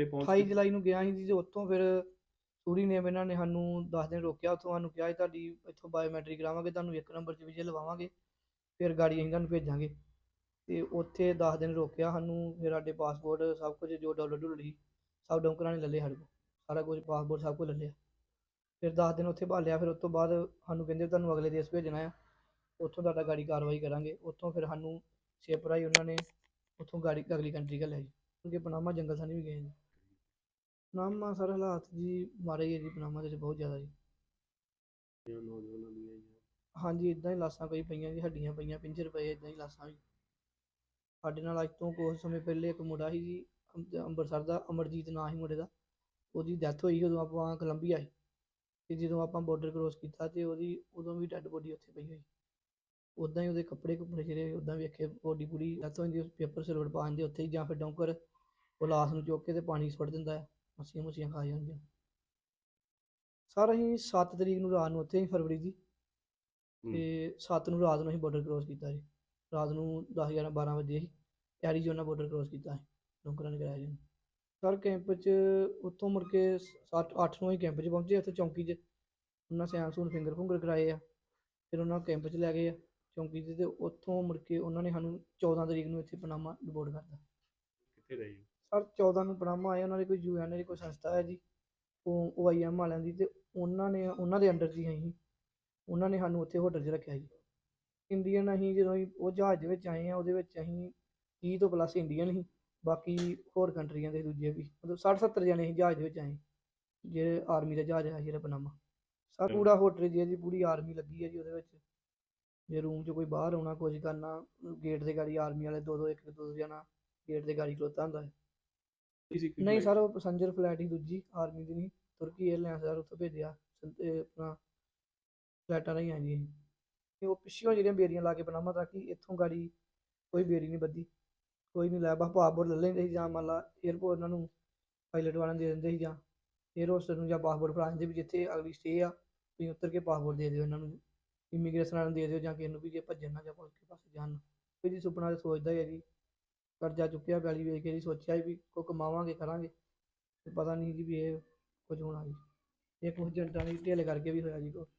ਉੱਥੇ ਪਹੁੰਚ 28 ਕੇ। ਜੁਲਾਈ ਨੂੰ ਗਿਆ ਸੀ ਜੀ ਤੇ ਉੱਥੋਂ ਫਿਰ ਸੂਰੀ ਨੇ ਇਹਨਾਂ ਨੇ ਸਾਨੂੰ 10 ਦਿਨ ਰੋਕਿਆ ਉੱਥੋਂ ਸਾਨੂੰ ਕਿਹਾ ਸੀ ਤੁਹਾਡੀ ਇੱਥੋਂ ਬਾਇਓਮੈਟ੍ਰਿਕ ਕਰਾਵਾਂਗੇ ਤੁਹਾਨੂੰ ਇੱਕ ਨੰਬਰ 'ਚ ਵਿਜੇ ਲਵਾਵਾਂਗੇ ਫਿਰ ਗਾੜੀ ਅਸੀਂ ਤੁਹਾਨੂੰ ਭੇਜਾਂਗੇ। ਤੇ ਉੱਥੇ 10 ਦਿਨ ਰੋਕਿਆ ਸਾਨੂੰ ਫਿਰ ਸਾਡੇ ਪਾਸਪੋਰਟ ਸਭ ਕੁਝ ਜੋ ਡਾਲਰ ਡੁਲਰ ਸੀ ਸਭ ਡੌਂਕਰਾਂ ਨੇ ਲੈ ਲਏ ਸਾਡੇ ਕੋਲ ਸਾਰਾ ਕੁਝ ਪਾਸਪੋਰਟ ਸਭ ਕੁਝ ਲੈ ਲਿਆ। ਫਿਰ 10 ਦਿਨ ਉੱਥੇ ਭਾਲਿਆ ਫਿਰ ਉਸ ਤੋਂ ਬਾਅਦ ਸਾਨੂੰ ਕਹਿੰਦੇ ਤੁਹਾਨੂੰ ਅਗਲੇ ਦੇਸ਼ ਭੇਜਣਾ ਆ ਉੱਥੋਂ ਤੁਹਾਡਾ ਗਾੜੀ ਕਾਰਵਾਈ ਕਰਾਂਗੇ ਉੱਥੋਂ ਫਿਰ ਸਾਨੂੰ ਸ਼ਿਪ ਰਾਹੀਂ ਉਹਨਾਂ ਨੇ ਉੱਥੋਂ ਗਾੜੀ ਅਗਲੀ ਕੰਟਰੀ ਘੱਲਿਆ ਜੀ ਕਿਉਂਕਿ ਪਨਾਮਾ ਜੰਗਲ ਸਾਨੀ ਵੀ ਗਏ ਜੀ। ਪਨਾਮਾ ਸਰ ਹਾਲਾਤ ਜੀ ਮਾਰੇ ਹੀ ਹੈ ਜੀ ਪਨਾਮਾ ਦੇ ਵਿੱਚ ਬਹੁਤ ਜ਼ਿਆਦਾ ਜੀ। ਨੌਜਵਾਨਾਂ ਦੀਆਂ ਜੀ। ਹਾਂਜੀ ਇਦਾਂ ਹੀ ਲਾਸਾਂ ਕਈ ਪਈਆਂ ਜੀ ਹੱਡੀਆਂ ਪਈਆਂ ਪਿੰਜਰ ਪਏ ਇਦਾਂ ਹੀ ਲਾਸਾਂ ਵੀ। ਸਾਡੇ ਨਾਲ ਅੱਜ ਤੋਂ ਕੁਝ ਸਮੇਂ ਪਹਿਲੇ ਇੱਕ ਮੁੰਡਾ ਸੀ ਜੀ ਅੰਮ- ਅੰਮ੍ਰਿਤਸਰ ਦਾ ਅਮਰਜੀਤ ਨਾਂ ਸੀ ਮੁੰਡੇ ਦਾ। ਉਹਦੀ ਡੈਥ ਹੋਈ ਉਦੋਂ ਆਪਾਂ ਕੋਲੰਬੀਆ ਸੀ। ਤੇ ਜਦੋਂ ਆਪਾਂ ਬਾਰਡਰ ਕ੍ਰੋਸ ਕੀਤਾ ਤੇ ਉਹਦੀ ਉਦੋਂ ਵੀ ਡੈੱਡ ਬੋਡੀ ਉੱਥੇ ਪਈ ਹੋਈ। ਉਦਾਂ ਹੀ ਉਹਦੇ ਕੱਪੜੇ ਕੁੱਪੜੇ ਜਿਹੜੇ ਉਦਾਂ ਵੇਖੇ ਬੋਡੀ ਪੂਰੀ ਡੈਥ ਹੋ ਜਾਂਦੀ ਪੇਪਰ ਸਿਲਵਰ ਪਾ ਦਿੰਦੇ ਉੱਥੇ ਹੀ ਜਾਂ ਫਿਰ ਡੌਂਕਰ ਉਹ ਲਾਸ਼ ਨੂੰ ਚੁੱਕ ਕੇ ਤੇ ਪਾਣੀ 'ਚ ਸੁੱਟ ਦਿੰਦਾ ਹੈ ਮੱਛੀਆਂ ਮੁੱਛੀਆਂ ਖਾ ਜਾਂਦੀਆਂ ਸਰ ਅਸੀਂ 7 ਤਰੀਕ ਨੂੰ ਰਾਤ ਨੂੰ ਉੱਥੇ ਹੀ ਫਰਵਰੀ ਦੀ। ਤੇ 7 ਨੂੰ ਰਾਤ ਨੂੰ ਅਸੀਂ ਬਾਰਡਰ ਕ੍ਰੋਸ ਕੀਤਾ ਜੀ। ਰਾਤ ਨੂੰ 10 11 12 ਵਜੇ ਸੀ ਐਰੀਜ਼ੋਨਾ ਬਾਰਡਰ ਕ੍ਰੋਸ ਕੀਤਾ ਸੀ ਡੋਂਕਰਾਂ ਨੇ ਕਰਾਇਆ ਜੀ। ਸਰ ਕੈਂਪ 'ਚ ਉੱਥੋਂ ਮੁੜ ਕੇ 7 8 ਨੂੰ ਹੀ ਕੈਂਪ 'ਚ ਪਹੁੰਚੇ ਉੱਥੇ ਚੌਂਕੀ 'ਚ ਉਹਨਾਂ ਸਿਆਣ ਸੂਣ ਫਿੰਗਰ ਫੁੰਗਰ ਕਰਾਏ ਆ। ਫਿਰ ਉਹਨਾਂ ਕੈਂਪ 'ਚ ਲੈ ਗਏ ਆ ਚੌਂਕੀ 'ਚ ਤੇ ਉੱਥੋਂ ਮੁੜ ਕੇ ਉਹਨਾਂ ਨੇ ਸਾਨੂੰ 14 ਤਰੀਕ ਨੂੰ ਇੱਥੇ ਪਨਾਮਾ ਡਿਪੋਰਟ ਕਰਤਾ। ਕਿੱਥੇ ਰਹੇ? ਸਰ 14 ਨੂੰ ਪਨਾਮਾ ਆਏ, ਉਹਨਾਂ ਦੀ ਕੋਈ ਯੂਐਨ ਦੀ ਕੋਈ ਸੰਸਥਾ ਹੈ ਜੀ, ਉਹ ਓਆਈਐਮ ਵਾਲਿਆਂ ਦੀ, ਤੇ ਉਹਨਾਂ ਨੇ, ਉਹਨਾਂ ਦੇ ਅੰਡਰ 'ਚ ਹੀ ਅਸੀਂ, ਉਹਨਾਂ ਨੇ ਸਾਨੂੰ ਉੱਥੇ ਹੋਟਲ 'ਚ ਰੱਖਿਆ ਜੀ। ਇੰਡੀਅਨ ਅਸੀਂ ਜਦੋਂ ਅਸੀਂ ਉਹ ਜਹਾਜ਼ ਦੇ ਵਿੱਚ ਆਏ ਆ ਉਹਦੇ ਵਿੱਚ ਅਸੀਂ 30 ਤੋਂ ਪਲੱਸ ਇੰਡੀਅਨ ਸੀ, ਬਾਕੀ ਹੋਰ ਕੰਟਰੀਆਂ ਦੇ ਦੂਜੇ ਵੀ, ਮਤਲਬ 60 70 ਜਣੇ ਅਸੀਂ ਜਹਾਜ਼ ਦੇ ਵਿੱਚ ਆਏ, ਜਿਹੜੇ ਆਰਮੀ ਦਾ ਜਹਾਜ਼ ਹੈ ਜਿਹੜਾ ਪਨਾਮਾ ਸਰ, ਪੂਰਾ ਹੋਟਲ ਜੀ ਹੈ ਜੀ, ਪੂਰੀ ਆਰਮੀ ਲੱਗੀ ਹੈ ਜੀ ਉਹਦੇ ਵਿੱਚ। ਜੇ ਰੂਮ 'ਚ ਕੋਈ ਬਾਹਰ ਆਉਣਾ, ਕੁਝ ਕਰਨਾ ਗੇਟ ਦੇ ਗਾੜੀ ਆਰਮੀ ਵਾਲੇ ਦੋ ਦੋ ਇੱਕ ਦੋ ਦੋ ਜਣਾ ਗੇਟ ਦੇ ਗਾੜੀ ਖਲੋਤਾ ਹੁੰਦਾ ਹੈ। ਨਹੀਂ ਸਰ ਉਹ ਪੈਸੰਜਰ ਫਲਾਈਟ ਹੀ ਦੂਜੀ ਆਰਮੀ ਦੀ ਨਹੀਂ ਤੁਰਕੀ ਏਅਰਲਾਈਨ ਦਾ ਉੱਥੇ ਭੇਜਿਆ ਤੇ ਆਪਣਾ ਫਲਾਈਟਾਂ ਰਹੀ ਆਂਦੀ ਤੇ ਉਹ ਪਿੱਛੋਂ ਜਿਹੜੀਆਂ ਬੇਰੀਆਂ ਲਾ ਕੇ ਪਨਾਮਾ ਤਾਂ ਕਿ ਇੱਥੋਂ ਗਾੜੀ ਕੋਈ ਬੇਰੀ ਨਹੀਂ ਬੱਦੀ ਕੋਈ ਨਹੀਂ ਲੈ ਬਾ ਪਾਸਪੋਰਟ ਲੈ ਲੈਂਦੇ ਸੀ ਜਾਂ ਮੰਨ ਲਾ 에ਅਰਪੋਰਟ ਉਹਨਾਂ ਨੂੰ ਪਾਇਲਟ ਵਾਲਿਆਂ ਦੇ ਦਿੰਦੇ ਸੀ ਜਾਂ 에ਅਰ ਹੋਸਟਲ ਨੂੰ ਜਾਂ ਪਾਸਪੋਰਟ ਫੜਾ ਦਿੰਦੇ ਵੀ ਜਿੱਥੇ ਅਗਲੀ ਸਟੇ ਆ ਤੁਸੀਂ ਉਤਰ ਕੇ ਪਾਸਪੋਰਟ ਦੇ ਦਿਓ ਇਹਨਾਂ ਨੂੰ ਇਮੀਗ੍ਰੇਸ਼ਨ ਵਾਲਿਆਂ ਨੂੰ ਦੇ ਦਿਓ ਜਾਂ ਕਿਸੇ ਨੂੰ ਵੀ ਜੇ ਭੱਜਣ ਨਾ ਜਾਂ ਕੋਈ ਪਾਸੇ ਜਾਣ ਕੋਈ ਜੀ ਸੁਪਨਾ ਤੇ ਸੋਚਦਾ ਹੈ ਜੀ। ਕਰਜ਼ਾ ਚੁੱਕਿਆ, ਪੈਲੀ ਵੇਚ ਕੇ ਜੀ ਸੋਚਿਆ ਸੀ ਵੀ ਕੋ ਕਮਾਵਾਂਗੇ, ਕਰਾਂਗੇ। ਤੇ ਪਤਾ ਨਹੀਂ ਜੀ ਵੀ ਇਹ ਕੁਝ ਹੋਣਾ ਜੀ ਇਹ ਕੁਝ ਏਜੰਟਾਂ ਦੀ ਢਿੱਲ ਕਰਕੇ ਵੀ ਹੋਇਆ ਜੀ ਕੋ